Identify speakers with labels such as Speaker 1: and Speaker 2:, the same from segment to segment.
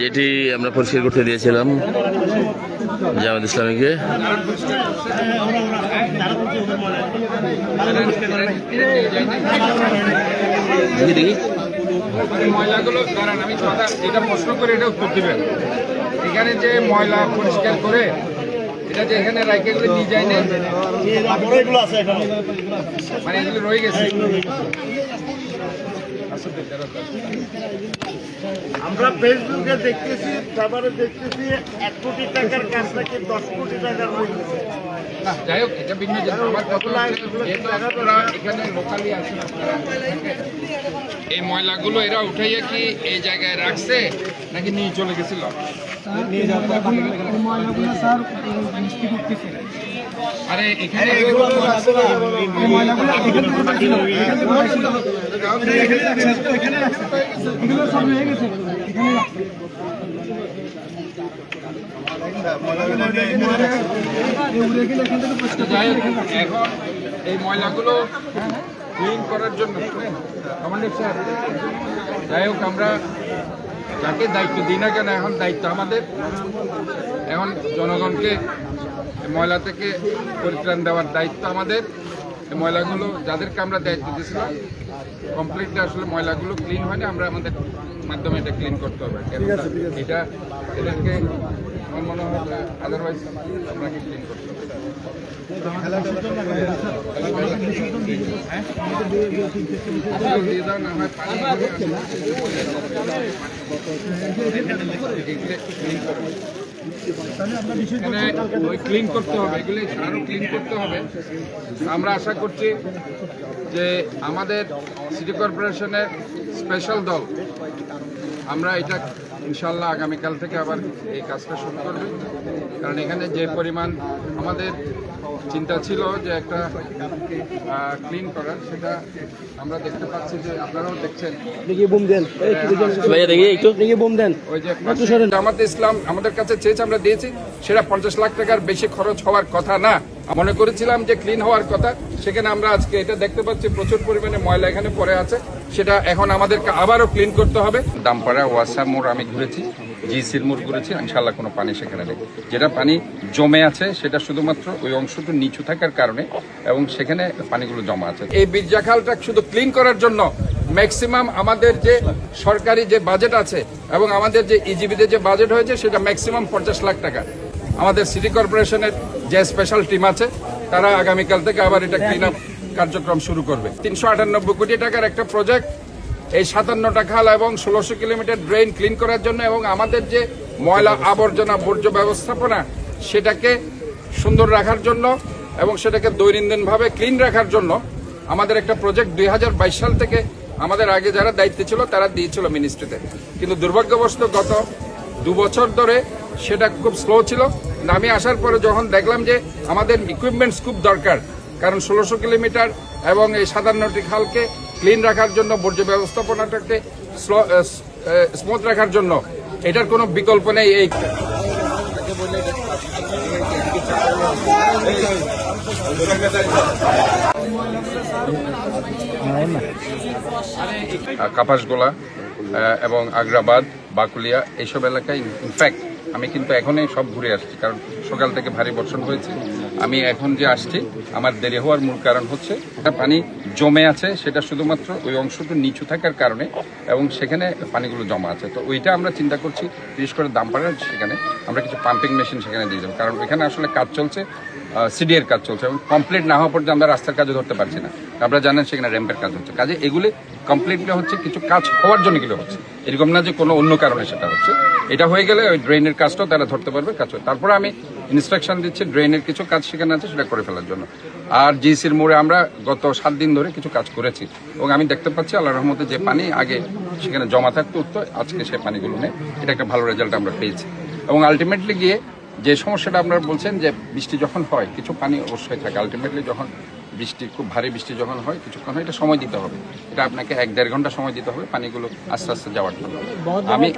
Speaker 1: যেটি আমরা পরিষ্কার করতে দিয়েছিলাম জামাত ইসলামীকে। দেখি।
Speaker 2: ময়লাগুলো দাঁড়ান আমি প্রশ্ন করে এটা উত্তর দিবেন। এখানে যে ময়লা পরিষ্কার করে এটা যে এখানে রাইকে গুলো দিয়ে যায় না মানে এগুলো রয়ে গেছে।
Speaker 3: আমরা ফেসবুকে দেখতেছি তারপরে দেখতেছি এক কোটি টাকার কাজ নাকি দশ কোটি টাকার হয়ে গেছে।
Speaker 2: যাই হোক এটা ভিন্ন আমার কথা যেহেতু আপনারা এখানে লোকালি আছেন আপনারা, এই ময়লাগুলো এরা উঠাইয়া কি এই জায়গায় রাখছে নাকি নিয়ে চলে গেছিল? আরে এখানে এখন এই ময়লাগুলো ক্লিন করার জন্য। কমান্ডার স্যার যাই হোক আমরা যাকে দায়িত্ব দিই না কেন এখন দায়িত্ব আমাদের। এখন জনগণকে ময়লা থেকে পরিত্রাণ দেওয়ার দায়িত্ব আমাদের। ময়লাগুলো যাদেরকে আমরা দায়িত্ব দিয়েছিলাম কমপ্লিটলি আসলে ময়লাগুলো ক্লিন হয়নি আমরা আমাদের মাধ্যমে এটা ক্লিন করতে হবে। এটা এদেরকে আমার মনে হয় আদারওয়াইজ আপনাকে ক্লিন করতে ক্লিন করতে হবে এগুলি আরও ক্লিন করতে হবে। আমরা আশা করছি যে আমাদের সিটি কর্পোরেশনের স্পেশাল দল, আমরা এটা ইনশাল্লাহ আগামীকাল থেকে আবার এই কাজটা শুরু করবে। কারণ এখানে যে পরিমাণ আমাদের চিন্তা ছিল যে একটা ক্লিন করার সেটা আমরা দেখতে পাচ্ছি যে আপনারাও দেখছেন। ওই যে জামাত ইসলাম আমাদের কাছে চেয়েছে আমরা দিয়েছি। সেটা পঞ্চাশ লাখ টাকার বেশি খরচ হওয়ার কথা না। মনে করেছিলাম যে ক্লিন হওয়ার কথা। সেখানে আমরা আজকে এটা দেখতে পাচ্ছি প্রচুর পরিমাণে ময়লা এখানে পড়ে আছে। সেটা এখন আমাদেরকে আবারও ক্লিন করতে হবে। দামপাড়া ওয়াসা মোড় আমি ঘুরেছি জিসির মোড় ঘুরেছি ইনশাল্লাহ কোনো পানি সেখানে নেই। যেটা পানি জমে আছে, সেটা শুধুমাত্র ওই অংশটু নিচু থাকার কারণে এবং সেখানে পানিগুলো জমা আছে। এই বীরজাখালটা শুধু ক্লিন করার জন্য ম্যাক্সিমাম আমাদের যে সরকারি যে বাজেট আছে এবং আমাদের যে ইজিবিতে যে বাজেট হয়েছে, সেটা ম্যাক্সিমাম পঞ্চাশ লাখ টাকা। আমাদের সিটি কর্পোরেশনের যে স্পেশাল টিম আছে, তারা আগামীকাল থেকে আবার এটা ক্লিন আপ কার্যক্রম শুরু করবে। তিনশো আটানব্বই কোটি টাকার একটা প্রজেক্ট এই সাতান্নটা খাল এবং ষোলোশো কিলোমিটার ড্রেন ক্লিন করার জন্য এবং আমাদের যে ময়লা আবর্জনা বর্জ্য ব্যবস্থাপনা, সেটাকে সুন্দর রাখার জন্য এবং সেটাকে দৈনন্দিনভাবে ক্লিন রাখার জন্য আমাদের একটা প্রজেক্ট দুই হাজার বাইশ সাল থেকে আমাদের আগে যারা দায়িত্বে ছিল, তারা দিয়েছিল মিনিস্ট্রিতে কিন্তু দুর্ভাগ্যবশত গত দু বছর ধরে সেটা খুব স্লো ছিল। আমি আসার পরে যখন দেখলাম যে আমাদের ইকুইপমেন্টস খুব দরকার, কারণ ষোলোশো কিলোমিটার এবং এই সাতান্নটি খালকে ক্লিন রাখার জন্য, বর্জ্য ব্যবস্থাপনাটাকে স্মুথ রাখার জন্য, এটার কোনো বিকল্প নেই এই। কাপাসগোলা এবং আগ্রাবাদ, বাকুলিয়া, এইসব এলাকায় ইনফ্যাক্ট আমি কিন্তু এখনই সব ঘুরে আসছি, কারণ সকাল থেকে ভারী বর্ষণ হয়েছে। আমি এখন যে আসছি, আমার দেরি হওয়ার মূল কারণ হচ্ছে, পানি জমে আছে, সেটা শুধুমাত্র ওই অংশটু নিচু থাকার কারণে এবং সেখানে পানিগুলো জমা আছে। তো ওইটা আমরা চিন্তা করছি, বিশেষ করে দামপাড়ার সেখানে আমরা কিছু পাম্পিং মেশিন সেখানে দিয়ে যাব কারণ ওইখানে আসলে কাজ চলছে সিডিএর কাজ চলছে এবং কমপ্লিট না হওয়া পর্যন্ত আমরা রাস্তার কাজও ধরতে পারছি না। আপনারা জানেন সেখানে র্যাম্পের কাজ হচ্ছে। কাজে এগুলি কমপ্লিটলি হচ্ছে কিছু কাজ হওয়ার জন্য এগুলো হচ্ছে। এরকম না যে কোনো অন্য কারণে সেটা হচ্ছে। এটা হয়ে গেলে ওই ড্রেনের কাজটাও তারা ধরতে পারবে, কাজ। তারপরে আমি ইনস্ট্রাকশন দিচ্ছে, ড্রেনের কিছু কাজ সেখানে আছে সেটা করে ফেলার জন্য। আর জিসির মোড়ে আমরা গত সাত দিন ধরে কিছু কাজ করেছি এবং আমি দেখতে পাচ্ছি আল্লাহ রহমতে যে পানি আগে সেখানে জমা থাকতে, উঠতো, আজকে সেই পানিগুলো নেই। এটা একটা ভালো রেজাল্ট আমরা পেয়েছি। এবং আলটিমেটলি গিয়ে যে সমস্যাটা আপনারা বলছেন যে বৃষ্টি যখন হয়, কিছু পানি অবশ্যই থাকে। আলটিমেটলি যখন বৃষ্টি খুব ভারী বৃষ্টি যখন হয় কিছুক্ষণ হয় এটা সময় দিতে হবে। এটা আপনাকে এক দেড় ঘণ্টা সময় দিতে হবে পানিগুলো আস্তে আস্তে যাওয়ার জন্য। আমি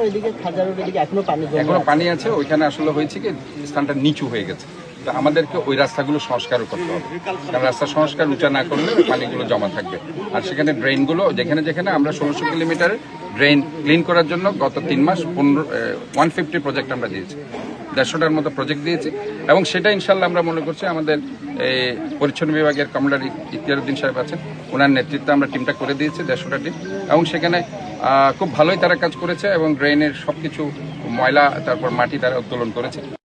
Speaker 4: এখনও পানি
Speaker 2: আছে? ওইখানে আসলে হয়েছে কি স্থানটা নিচু হয়ে গেছে। তো আমাদেরকে ওই রাস্তাগুলো সংস্কারও করতে হবে। কারণ রাস্তা সংস্কার উঁচা না করলে পানিগুলো জমা থাকবে। আর সেখানে ড্রেনগুলো যেখানে যেখানে আমরা ষোলোশো কিলোমিটার ড্রেন ক্লিন করার জন্য গত তিন মাস পনেরো ওয়ান ফিফটি প্রজেক্ট আমরা দিয়েছি। দেড়শোটার মতো প্রজেক্ট দিয়েছি। এবং সেটা ইনশাল্লাহ আমরা মনে করছি আমাদের এই, পরিচ্ছন্ন বিভাগের কমান্ডার ইতিহারুদ্দিন সাহেব আছেন। ওনার নেতৃত্বে আমরা টিমটা করে দিয়েছি দেড়শোটা টিম এবং সেখানে খুব ভালোই তারা কাজ করেছে এবং ড্রেনের সব কিছু ময়লা তারপর মাটি তারা উত্তোলন করেছে।